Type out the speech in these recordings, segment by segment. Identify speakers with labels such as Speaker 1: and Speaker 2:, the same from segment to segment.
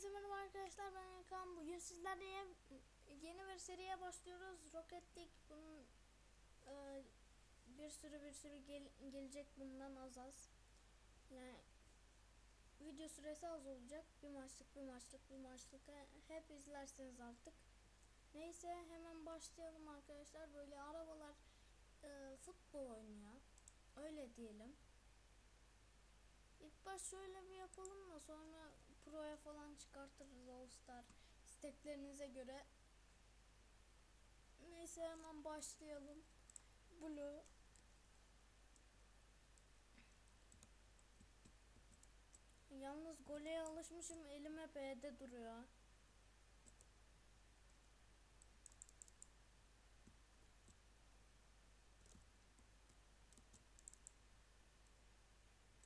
Speaker 1: Herkese merhaba arkadaşlar ben Erkan. Bugün sizlerle ye- yeni bir seriye başlıyoruz. Rocket League bunun e, bir sürü bir sürü gel- gelecek bundan az az. Yani video süresi az olacak. Bir maçlık bir maçlık bir maçlık he- hep izlersiniz artık. Neyse hemen başlayalım arkadaşlar. Böyle arabalar e, futbol oynuyor. Öyle diyelim. İlk baş şöyle bir yapalım da sonra pro'ya falan çıkartırız All Star isteklerinize göre. Neyse hemen başlayalım. Blue Yalnız gole alışmışım elim hep E'de duruyor.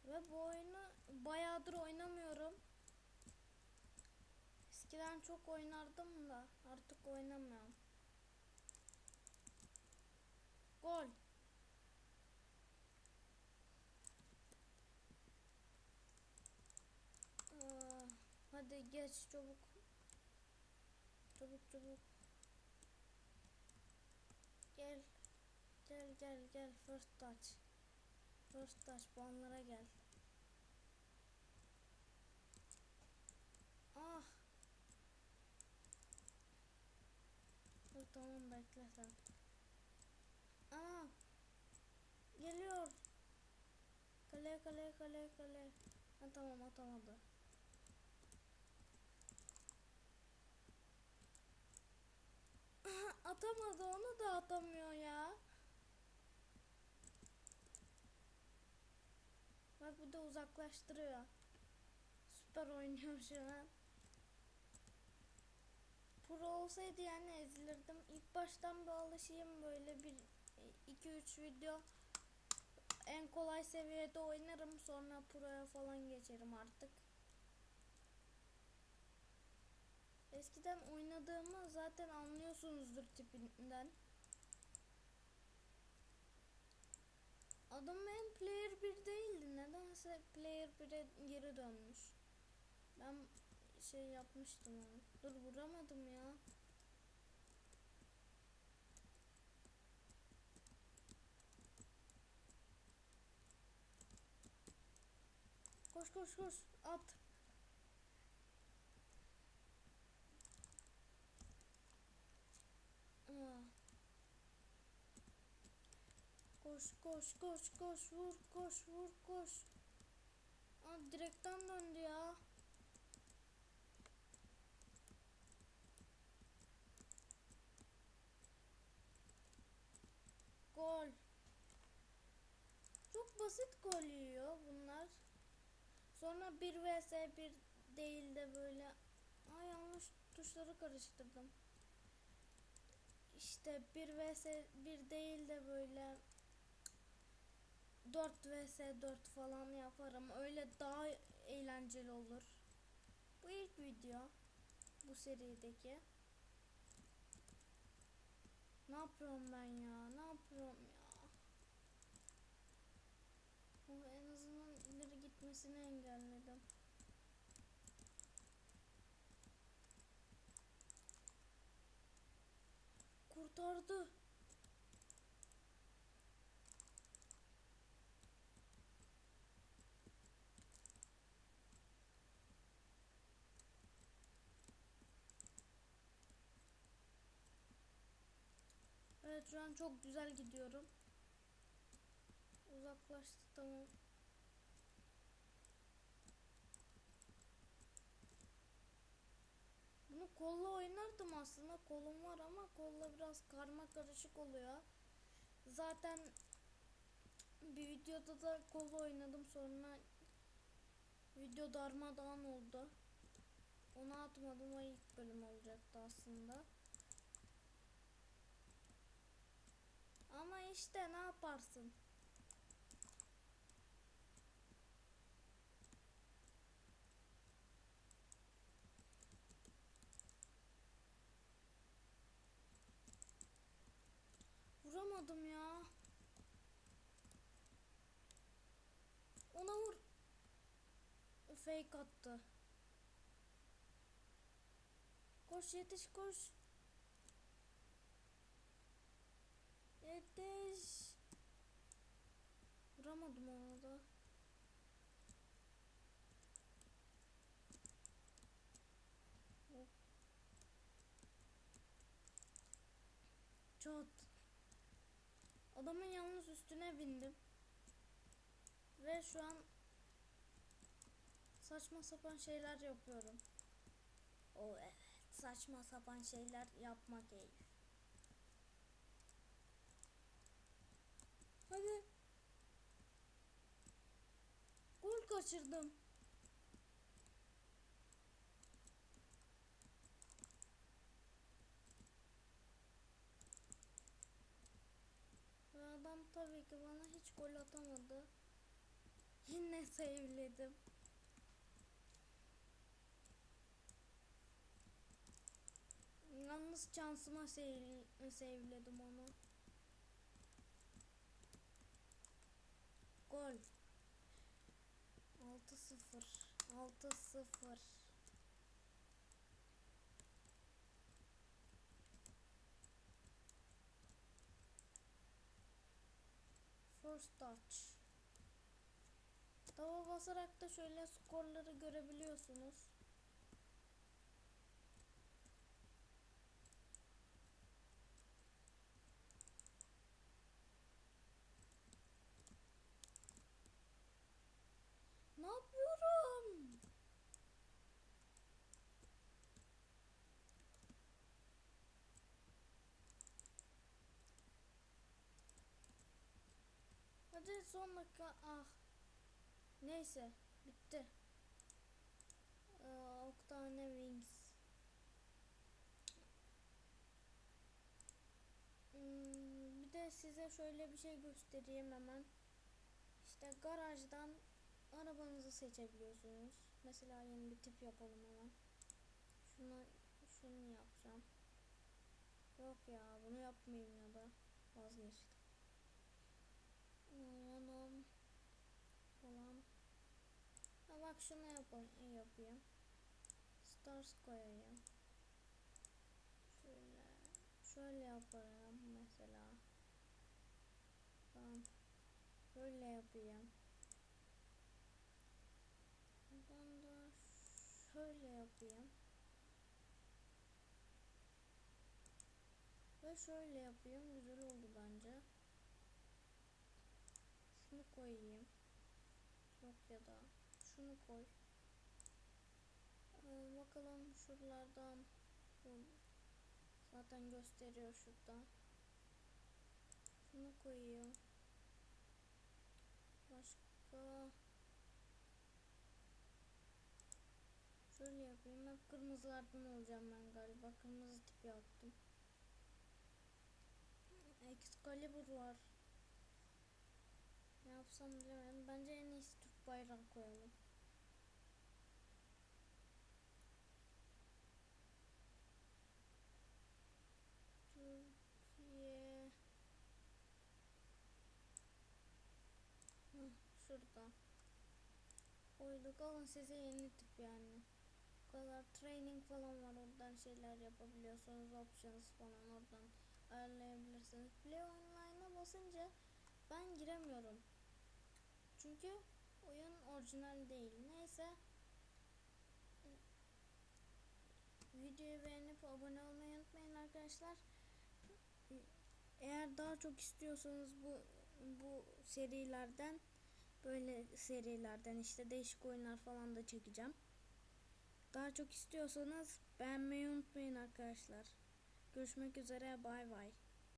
Speaker 1: Ve bu oyunu bayağıdır oynamıyorum. Eskiden çok oynardım da artık oynamıyorum. Gol. Aa, hadi geç çabuk. Çabuk çabuk. Gel. Gel gel gel first touch. First touch puanlara gel. Ah. Dur tamam bekle sen. Aa. Geliyor. Kale kale kale kale. Ha tamam atamadı. atamadı onu da atamıyor ya. Bak bu da uzaklaştırıyor. Süper oynuyor şu an. Olsaydı yani ezilirdim. İlk baştan bir alışayım böyle bir 2-3 video en kolay seviyede oynarım sonra pro'ya falan geçerim artık. Eskiden oynadığımı zaten anlıyorsunuzdur tipinden. Adam benim player 1 değildi. Nedense player 1'e geri dönmüş. Ben şey yapmıştım onu. Dur vuramadım ya. Koş koş koş at. Koş koş koş koş vur koş vur koş. Aa, direkten döndü ya. Gol. Çok basit gol yiyor bunlar. Sonra 1 vs 1 değil de böyle Ay yanlış tuşları karıştırdım. İşte 1 vs 1 değil de böyle 4 vs 4 falan yaparım. Öyle daha eğlenceli olur. Bu ilk video. Bu serideki. Ne yapıyorum ben ya? Ne yapıyorum ya? Bu en azından ileri gitmesini engelledim. Kurtardı. Evet şu an çok güzel gidiyorum. Uzaklaştı tamam. Bunu kolla oynardım aslında. Kolum var ama kolla biraz karma karışık oluyor. Zaten bir videoda da kolla oynadım sonra video darmadağın oldu. Onu atmadım o ilk bölüm olacaktı aslında. Ama işte ne yaparsın? Vuramadım ya. Ona vur. Fake attı. Koş yetiş koş. Yetiş. Vuramadım ona da. Hop. Adamın yalnız üstüne bindim. Ve şu an saçma sapan şeyler yapıyorum. O evet. Saçma sapan şeyler yapmak keyif. Hadi. Gol kaçırdım. Ve adam tabii ki bana hiç gol atamadı. Yine sevledim. Yalnız şansıma sev- sevledim onu. Gol. 6-0. 6-0. Touch. Tava basarak da şöyle skorları görebiliyorsunuz. Ne yapıyorum? Hadi son dakika. Ah. Neyse. Bitti. Ee, Octane Wings. Hmm, bir de size şöyle bir şey göstereyim hemen. İşte garajdan arabanızı seçebiliyorsunuz. Mesela yeni bir tip yapalım hemen. Şuna şunu yapacağım. Yok ya bunu yapmayayım ya da vazgeçtim. Yanım falan. Ha bak şunu yapayım, yapayım. Stars koyayım. Şöyle şöyle yaparım mesela. Tamam. Böyle yapayım. Buradan da şöyle yapayım. Ve şöyle yapayım. Güzel oldu bence. Koyayım. Yok ya da şunu koy. Ee, bakalım şuralardan zaten gösteriyor şurada. Şunu koyayım. Başka Şöyle yapayım. Hep kırmızılardan olacağım ben galiba. Kırmızı tipi yaptım. Excalibur var. Yapsam bilemedim. Bence en iyisi Türk bayrağı koyalım. Türkiye. Hıh, şurada. Koyduk alın size yeni tip yani. Bu kadar training falan var. Oradan şeyler yapabiliyorsunuz. Options falan oradan ayarlayabilirsiniz. Play online'a basınca ben giremiyorum çünkü oyun orijinal değil neyse videoyu beğenip abone olmayı unutmayın arkadaşlar eğer daha çok istiyorsanız bu bu serilerden böyle serilerden işte değişik oyunlar falan da çekeceğim. Daha çok istiyorsanız beğenmeyi unutmayın arkadaşlar. Görüşmek üzere bay bay.